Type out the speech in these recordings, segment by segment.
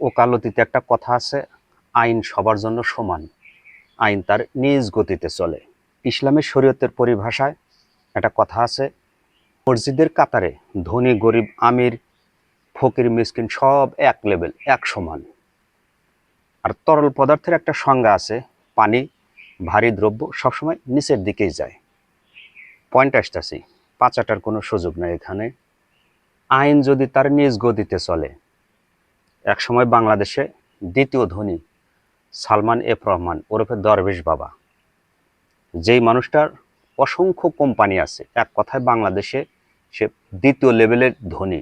ওকালতিতে একটা কথা আছে, আইন সবার জন্য সমান। আইন তার নিজ গতিতে চলে। ইসলামের শরীয়তের পরিভাষায় একটা কথা আছে, মসজিদের কাতারে ধনী, গরিব, আমির, ফকির, মিসকিন সব এক লেভেল, এক সমান। আর তরল পদার্থের একটা সংজ্ঞা আছে, পানি, ভারী দ্রব্য সবসময় নিচের দিকেই যায়। পয়েন্ট আসতেছি পাচাটার কোনো সুযোগ নেই এখানে। আইন যদি তার নিজ গতিতে চলে একসময় বাংলাদেশে দ্বিতীয় ধনী সালমান এফ রহমান ওরফে দরবেশ বাবা। যেই মানুষটার অসংখ্য কোম্পানি আছে, এক কথায় বাংলাদেশে সে দ্বিতীয় লেভেলের ধনী।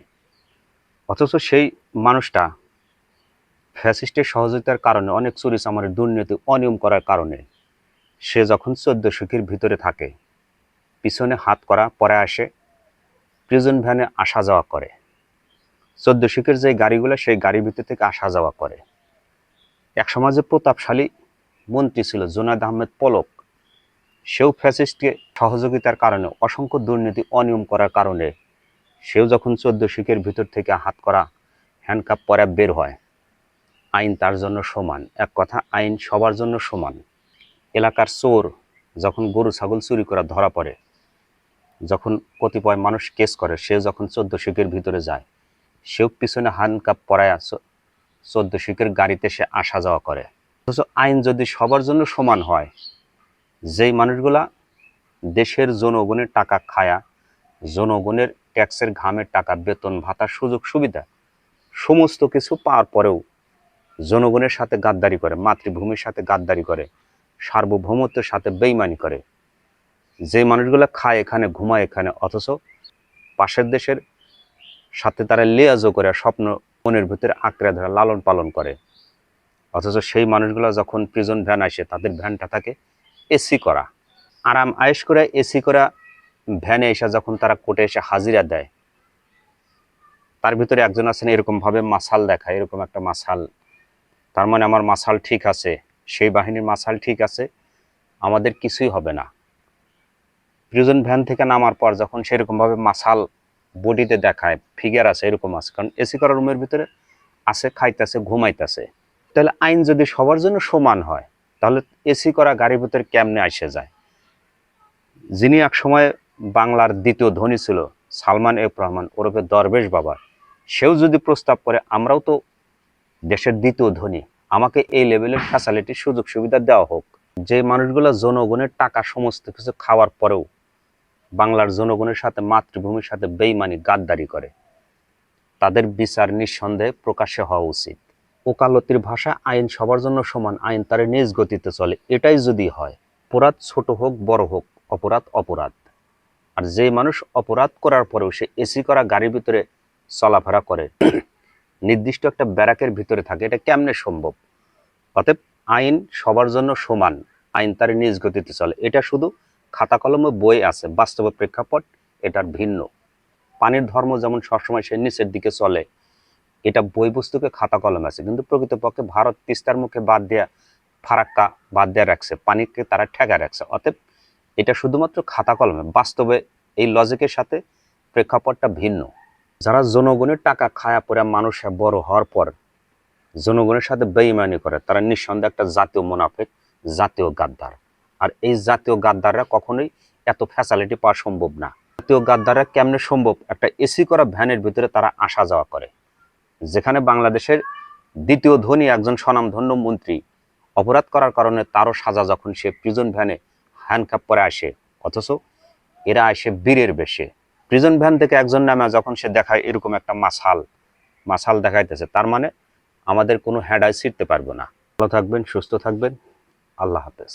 অথচ সেই মানুষটা ফ্যাসিস্টের সহযোগিতার কারণে অনেক চুরি চামারের দুর্নীতি অনিয়ম করার কারণে সে যখন চোদ্দ সুখীর ভিতরে থাকে, পিছনে হাত করা পরে আসে প্রিজন ভ্যানে আসা যাওয়া করে। চোদ্দ শিখের যে গাড়িগুলো, সেই গাড়ির ভিতর থেকে আসা যাওয়া করে। এক সমাজে প্রতাপশালী মন্ত্রী ছিল জোনাদ আহমেদ পলক, সেও ফ্যাসিস্টকে সহযোগিতার কারণে, অসংখ্য দুর্নীতি, অনিয়ম করার কারণে, সেও যখন চোদ্দ শিখের ভিতর থেকে হাত করা হ্যান্ডকাপ পরে বের হয়, আইন তার জন্য সমান। এক কথা, আইন সবার জন্য সমান। এলাকার চোর যখন গরু, ছাগল চুরি করা ধরা পড়ে, যখন কতিপয় মানুষ কেস করে, সে যখন চোদ্দ শিখের ভিতরে যায় সেও পিছনে হ্যান্ডকাপ পরায় চোদ্দ শিখের গাড়িতে সে আসা যাওয়া করে। অথচ আইন যদি সবার জন্য সমান হয়, যেই মানুষগুলা দেশের জনগণের টাকা খায়া, জনগণের ট্যাক্সের ঘামের টাকা, বেতন, ভাতা, সুযোগ, সুবিধা, সমস্ত কিছু পাওয়ার পরেও জনগণের সাথে গাদ্দারি করে, মাতৃভূমির সাথে গাদ্দারি করে, সার্বভৌমত্বের সাথে বেইমানি করে। যে মানুষগুলো খায় এখানে, ঘুমায় এখানে, অথচ পাশের দেশের সাথে তারা লেয়াজও করে, স্বপ্ন মনের ভিতরে আঁকড়ে ধরে, লালন পালন করে। অথচ সেই মানুষগুলো যখন প্রিজন ভ্যান আসে, তাদের ভ্যানটা থাকে এসি করা। আরাম আয়েস করে এসি করা ভ্যানে এসে যখন তারা কোর্টে এসে হাজিরা দেয়, তার ভিতরে একজন আছেন, এরকমভাবে মাসাল দেখায় এরকম একটা মাসাল। তার মানে আমার মাসাল ঠিক আছে, সেই বাহিনীর মাসাল ঠিক আছে, আমাদের কিছুই হবে না। প্রিজন ভ্যান থেকে নামার পর যখন সেরকমভাবে মাসাল বডিতে দেখায় ফিগার আছে, এরকম আছে। কারণ এসি করা রুমের ভিতরে আছে, খাইতেছে, ঘুমাইতেছে। তাহলে আইন যদি সবার জন্য সমান হয়, তাহলে এসি করা গাড়ির ভিতরে কেমনে আসে যায়? যিনি এক সময় বাংলার দ্বিতীয় ধনী ছিল, সালমান এফ রহমান, ওরফে দরবেশ বাবা সেও যদি প্রস্তাব করে, আমরাও তো দেশের দ্বিতীয় ধনী, আমাকে এই লেভেলের ফ্যাসিলিটি সুযোগ সুবিধা দেওয়া হোক। যে মানুষগুলো জনগণের টাকা, সমস্ত কিছু খাওয়ার পরেও বাংলার জনগণের সাথে, মাতৃভূমির সাথে বেইমানি, গাদ্দারি করে। তাদের বিচার নিঃসন্দেহে প্রকাশ্যে হওয়া উচিত। ওকালতির ভাষা আইন সবার জন্য সমান, আইন তার নিজ গতিতে চলে। এটাই যদি হয়, অপরাধ ছোট হোক, বড় হোক, অপরাধ অপরাধ। আর যে মানুষ অপরাধ করার পরেও সে এসি করা গাড়ির ভিতরে চলাফেরা করে, নির্দিষ্ট একটা ব্যারাকের ভিতরে থাকে, এটা কেমনে সম্ভব? অতএব আইন সবার জন্য সমান, আইন তার নিজ গতিতে চলে। এটা শুধু খাতা কলমে বই আছে বাস্তব প্রেক্ষাপট এটার ভিন্ন। পানির ধর্ম যেমন সবসময় সে নিচের দিকে চলে, এটা বই পুস্তকে খাতা কলম আছে। কিন্তু প্রকৃতপক্ষে ভারত তিস্তার মুখে বাদ দেয়া, ফারাক্কা বাদ দেয়া রাখছে, পানিকে তারা ঠেকা রাখছে। অতএব এটা শুধুমাত্র খাতা কলমে, বাস্তবে এই লজিকের সাথে প্রেক্ষাপটটা ভিন্ন। যারা জনগণের টাকা খায়া পরে মানুষ বড় হওয়ার পর জনগণের সাথে বেইমানি করে, তারা নিঃসন্দেহে একটা জাতীয় মুনাফেক, জাতীয় গাদ্দার। আর এই জাতীয় গাদ্দাররা কখনোই এত ফ্যাসিলিটি পাওয়া সম্ভব না। জাতীয় গাদ্দাররা কেমনে সম্ভব? একটা এসি করা ভ্যানের ভিতরে তারা আসা যাওয়া করে। যেখানে বাংলাদেশের দ্বিতীয় ধনী একজন স্বনামধন্য মন্ত্রী অপরাধ করার কারণে তারও সাজা যখন সে প্রিজন ভ্যানে হ্যান্ডকাপ পরে আসে, অথচ এরা আসে বীরের বেশে। প্রিজন ভ্যান থেকে একজন নামে যখন সে দেখায় এরকম একটা মাসাল মাসাল দেখাইতেছে, তার মানে আমাদের কোনো হ্যাডাই ছিটতে পারব না। ভালো থাকবেন, সুস্থ থাকবেন। আল্লাহ হাফেজ।